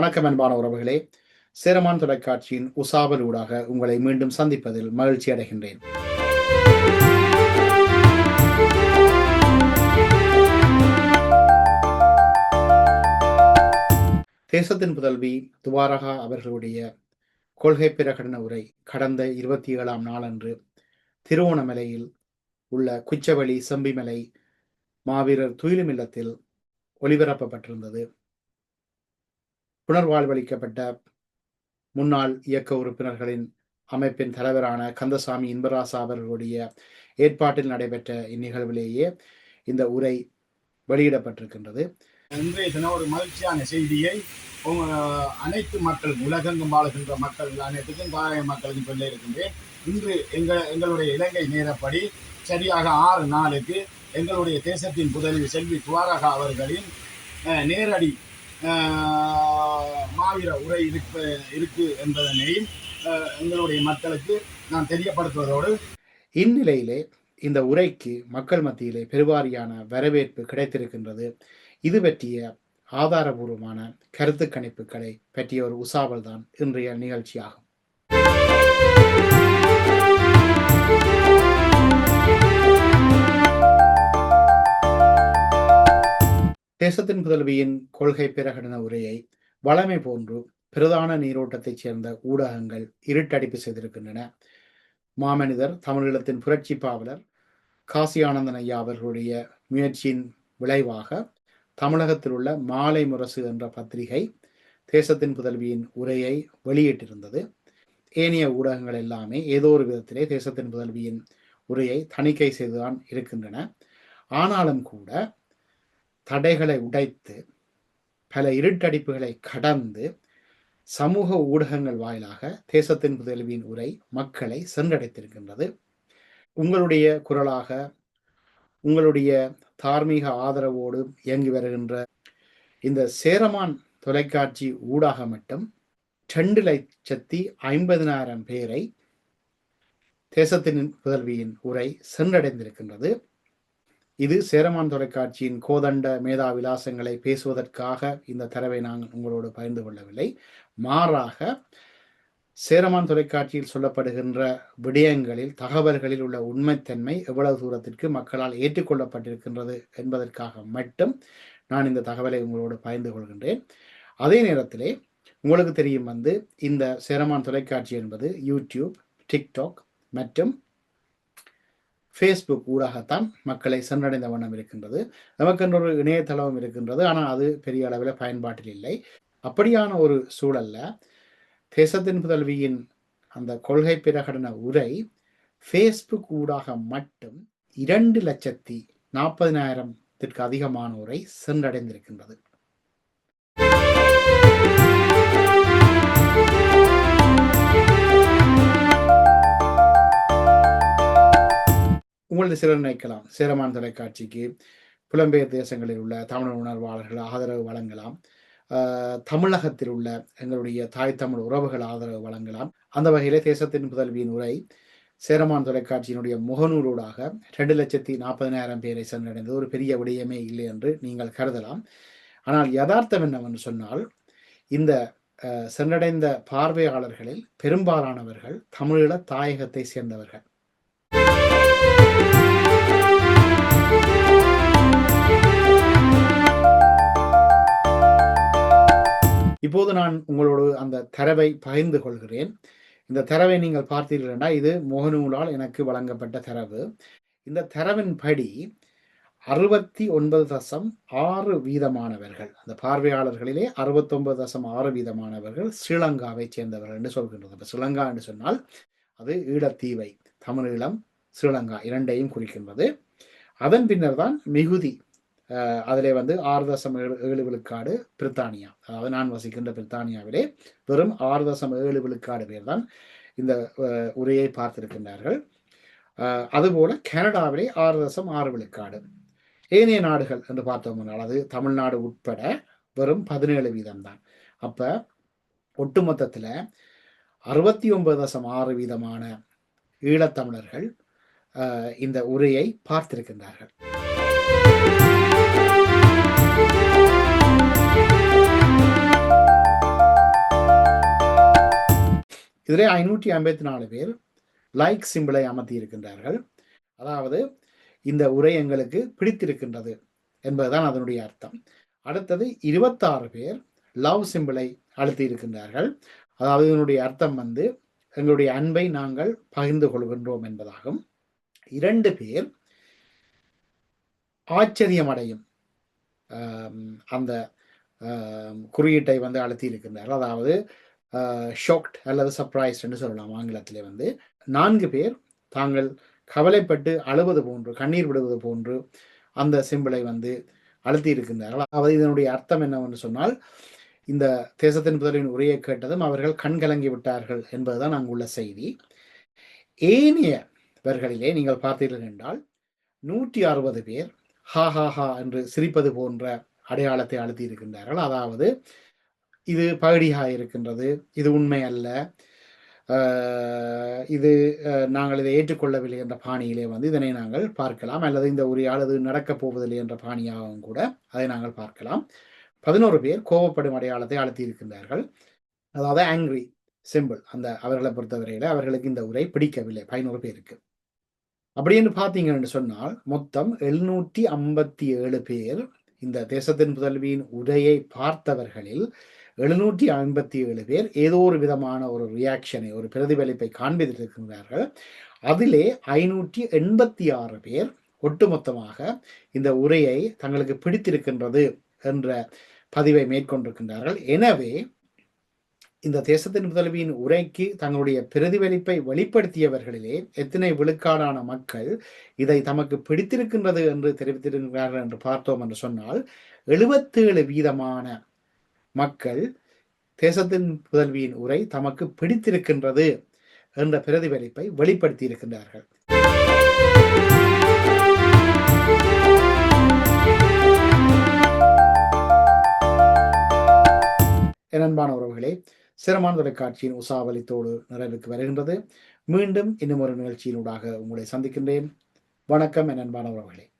வணக்கம் அன்பான உறவுகளே. சேரமான் தொலைக்காட்சியின் உசாவல் ஊடாக உங்களை மீண்டும் சந்திப்பதில் மகிழ்ச்சி அடைகின்றேன். தேசத்தின் புதல்வி துவாரகா அவர்களுடைய கொள்கை பிரகடன உரை கடந்த இருபத்தி ஏழாம் நாளன்று திருவோணமலையில் உள்ள குச்சவெளி செம்பிமலை மாவீரர் துயிலுமில்லத்தில் ஒளிபரப்பப்பட்டிருந்தது. புனர்வாழ்வளிக்கப்பட்ட முன்னாள் இயக்க உறுப்பினர்களின் அமைப்பின் தலைவரான கந்தசாமி இன்பராசா அவர்களுடைய ஏற்பாட்டில் நடைபெற்ற இந்நிகழ்விலேயே இந்த உரை வெளியிடப்பட்டிருக்கின்றது. இன்றைய தினம் ஒரு மகிழ்ச்சியான செய்தியை அனைத்து மக்கள் உலகெங்கும் வாழ்கின்ற மக்கள் அனைத்துக்கும் தாய மக்களுக்கும் சொல்ல இருக்கின்றேன். இன்று எங்கள் எங்களுடைய இலங்கை நேரப்படி சரியாக ஆறு நாளுக்கு எங்களுடைய தேசத்தின் புதல்வி செல்வி துவாரகா அவர்களின் நேரடி மாவீர உரை இருப்ப இருக்கு என்பதனையும் எங்களுடைய மக்களுக்கு நான் தெரியப்படுத்துவதோடு. இந்நிலையிலே இந்த உரைக்கு மக்கள் மத்தியிலே பெருவாரியான வரவேற்பு கிடைத்திருக்கின்றது. இது பற்றிய ஆதாரபூர்வமான கருத்து கணிப்புகளை பற்றிய ஒரு உசாவல் தான் இன்றைய நிகழ்ச்சியாகும். தேசத்தின் புதல்வியின் கொள்கை பிரகடன உரையை வளமை போன்று பிரதான நீரோட்டத்தைச் சேர்ந்த ஊடகங்கள் இருட்டடிப்பு செய்திருக்கின்றன. மாமனிதர் தமிழீழத்தின் புரட்சி பாவலர் காசி ஆனந்தன் ஐயா அவர்களுடைய முயற்சியின் விளைவாக தமிழகத்தில் உள்ள மாலை முரசு என்ற பத்திரிகை தேசத்தின் புதல்வியின் உரையை வெளியிட்டிருந்தது. ஏனைய ஊடகங்கள் எல்லாமே ஏதோ ஒரு விதத்திலே தேசத்தின் புதல்வியின் உரையை தணிக்கை செய்துதான் இருக்கின்றன. ஆனாலும் கூட தடைகளை உடைத்து பல இருட்டடிப்புகளை கடந்து சமூக ஊடகங்கள் வாயிலாக தேசத்தின் புதல்வியின் உரை மக்களை சென்றடைத்திருக்கின்றது. உங்களுடைய குரலாக உங்களுடைய தார்மீக ஆதரவோடு இயங்கி வருகின்ற இந்த சேரமான் தொலைக்காட்சி ஊடாக மட்டும் ரெண்டு லட்சத்தி ஐம்பதினாயிரம் பேரை தேசத்தின் புதல்வியின் உரை சென்றடைந்திருக்கின்றது. இது சேரமான் தொலைக்காட்சியின் கோதண்ட மேதா விலாசங்களை பேசுவதற்காக இந்த தரவை நாங்கள் உங்களோடு பகிர்ந்து கொள்ளவில்லை. மாறாக சேரமான் தொலைக்காட்சியில் சொல்லப்படுகின்ற விடயங்களில் தகவல்களில் உள்ள உண்மைத்தன்மை எவ்வளவு தூரத்திற்கு மக்களால் ஏற்றுக்கொள்ளப்பட்டிருக்கின்றது என்பதற்காக மட்டும் நான் இந்த தகவலை உங்களோடு பகிர்ந்து கொள்கின்றேன். அதே நேரத்திலே உங்களுக்கு தெரியும் வந்து இந்த சேரமான் தொலைக்காட்சி என்பது யூடியூப் டிக்டாக் மற்றும் ஃபேஸ்புக் ஊடாகத்தான் மக்களை சென்றடைந்த வண்ணம் இருக்கின்றது. நமக்கென்றொரு ஒரு இணையதளம் இருக்கின்றது. ஆனால் அது பெரிய அளவில் பயன்பாட்டில் இல்லை. அப்படியான ஒரு சூழல்ல தேசத்தின் புதல்வியின் அந்த கொள்கை பிரகடன உரை ஃபேஸ்புக் ஊடாக மட்டும் இரண்டு லட்சத்தி நாற்பதினாயிரத்திற்கு அதிகமானோரை சென்றடைந்திருக்கின்றது. உங்களது சிலர் நினைக்கலாம். சேரமான் தொலைக்காட்சிக்கு புலம்பெயர் தேசங்களில் உள்ள தமிழ் உணர்வாளர்கள் ஆதரவு வழங்கலாம். தமிழகத்தில் உள்ள எங்களுடைய தாய் தமிழ் உறவுகள் ஆதரவு வழங்கலாம். அந்த வகையிலே தேசத்தின் புதல்வியின் உரை சேரமான் தொலைக்காட்சியினுடைய முகநூலூடாக ரெண்டு லட்சத்தி நாற்பதினாயிரம் பேரை சென்றடைந்தது. ஒரு பெரிய விடயமே இல்லை என்று நீங்கள் கருதலாம். ஆனால் யதார்த்தம் என்னவென்று சொன்னால் இந்த சென்றடைந்த பார்வையாளர்களில் பெரும்பாலானவர்கள் தமிழீழ தாயகத்தை சேர்ந்தவர்கள். இப்போது நான் உங்களோடு அந்த தரவை பகிர்ந்து கொள்கிறேன். இந்த தரவை நீங்கள் பார்த்தீர்கள் என்றால் இது முகநூலால் எனக்கு வழங்கப்பட்ட தரவு. இந்த தரவின் படி அறுபத்தி ஒன்பது தசம் ஆறு வீதமானவர்கள் அந்த பார்வையாளர்களிலே அறுபத்தொன்பது தசம் ஆறு வீதமானவர்கள் ஸ்ரீலங்காவை சேர்ந்தவர்கள் என்று சொல்கின்றது. இப்போ ஸ்ரீலங்கா என்று சொன்னால் அது ஈழத்தீவை தமிழீழம் ஸ்ரீலங்கா இரண்டையும் குறிக்கின்றது. அதன் பின்னர் தான் மிகுதி அதிலே வந்து ஆறு தசம் ஏழு ஏழு விழுக்காடு பிரித்தானியா. அதாவது நான் வசிக்கின்ற பிரித்தானியாவிலே வெறும் ஆறு தசம் ஏழு விழுக்காடு பேர் தான் இந்த உரையை பார்த்திருக்கின்றார்கள். அதுபோல கனடாவிலே ஆறு தசம் ஆறு விழுக்காடு. ஏனைய நாடுகள் என்று பார்த்தோம்னால் அது தமிழ்நாடு உட்பட வெறும் பதினேழு வீதம் தான் அப்ப ஒட்டுமொத்தத்தில் அறுபத்தி ஒன்பது தசம் ஆறு வீதமான ஈழத்தமிழர்கள் இந்த உரையை பார்த்திருக்கின்றார்கள். இதிலே ஐநூற்றி ஐம்பத்தி நாலு பேர் லைக் சிம்பிளை அமர்த்தி இருக்கின்றார்கள் அதாவது இந்த உரை எங்களுக்கு பிடித்திருக்கின்றது என்பதுதான் அதனுடைய அர்த்தம். அடுத்தது இருபத்தாறு பேர் லவ் சிம்பிளை அழுத்தி இருக்கின்றார்கள் அதாவது இதனுடைய அர்த்தம் வந்து எங்களுடைய அன்பை நாங்கள் பகிர்ந்து கொள்கின்றோம் என்பதாகும். இரண்டு பேர் ஆச்சரியமடையும் அந்த குறியீட்டை வந்து அழுத்தி இருக்கின்றார்கள் அதாவது ஷாக்ட் அல்லது சர்ப்ரைஸ்ட் என்று சொல்லலாம் ஆங்கிலத்திலே வந்து. நான்கு பேர் தாங்கள் கவலைப்பட்டு அழுவது போன்று கண்ணீர் விடுவது போன்று அந்த சிம்பிளை வந்து அழுத்தி இருக்கின்றார்கள். அதாவது இதனுடைய அர்த்தம் என்னவென்று சொன்னால் இந்த தேசத்தின் முதலின் உரையை கேட்டதும் அவர்கள் கண்கலங்கி விட்டார்கள் என்பதுதான் அங்குள்ள செய்தி. ஏனியவர்களிலே நீங்கள் பார்த்தீர்கள் என்றால் நூற்றி அறுபது பேர் ஹா ஹா ஹா என்று சிரிப்பது போன்ற அடையாளத்தை அழுத்தி இருக்கின்றார்கள். அதாவது இது பகடியாக இருக்கின்றது இது உண்மை அல்ல. இது நாங்கள் இதை ஏற்றுக்கொள்ளவில்லை என்ற பாணியிலே வந்து இதனை நாங்கள் பார்க்கலாம். அல்லது இந்த உரையால் அது நடக்கப் போவதில்லை என்ற பாணியாகவும் கூட அதை நாங்கள் பார்க்கலாம். பதினோரு பேர் கோபப்படும் அடையாளத்தை அழுத்தி இருக்கின்றார்கள் அதாவது ஆங்கிரி சிம்பிள் அந்த அவர்களை பொறுத்தவரையில அவர்களுக்கு இந்த உரை பிடிக்கவில்லை. பதினோரு பேருக்கு. அப்படின்னு பார்த்தீங்கன்னு சொன்னால் மொத்தம் எழுநூற்றி ஐம்பத்தி ஏழு பேர் இந்த தேசத்தின் புதல்வியின் உரையை பார்த்தவர்களில் எழுநூற்றி ஐம்பத்தி ஏழு பேர் ஏதோ ஒரு விதமான ஒரு ரியாக்ஷனை ஒரு பிரதிபலிப்பை காண்பித்திருக்கின்றார்கள். அதிலே ஐநூற்றி எண்பத்தி ஆறு பேர் ஒட்டுமொத்தமாக இந்த உரையை தங்களுக்கு பிடித்திருக்கின்றது என்ற பதிவை மேற்கொண்டிருக்கின்றார்கள். எனவே இந்த தேசத்தின் முதல்வியின் உரைக்கு தங்களுடைய பிரதிபலிப்பை வெளிப்படுத்தியவர்களிலே எத்தனை விழுக்காடான மக்கள் இதை தமக்கு பிடித்திருக்கின்றது என்று தெரிவித்திருக்கிறார்கள் என்று பார்த்தோம் என்று சொன்னால் எழுபத்தேழு வீதமான மக்கள் தேசத்தின் புதல்வியின் உரை தமக்கு பிடித்திருக்கின்றது என்ற பிரதிபலிப்பை வெளிப்படுத்தி இருக்கின்றார்கள் அன்பான உறவுகளே சிரமான தொலைக்காட்சியின் உசாவலித்தோடு நிறைவுக்கு வருகின்றது. மீண்டும் இன்னும் ஒரு நிகழ்ச்சியினூடாக உங்களை சந்திக்கின்றேன். வணக்கம் என் அன்பான உறவுகளே.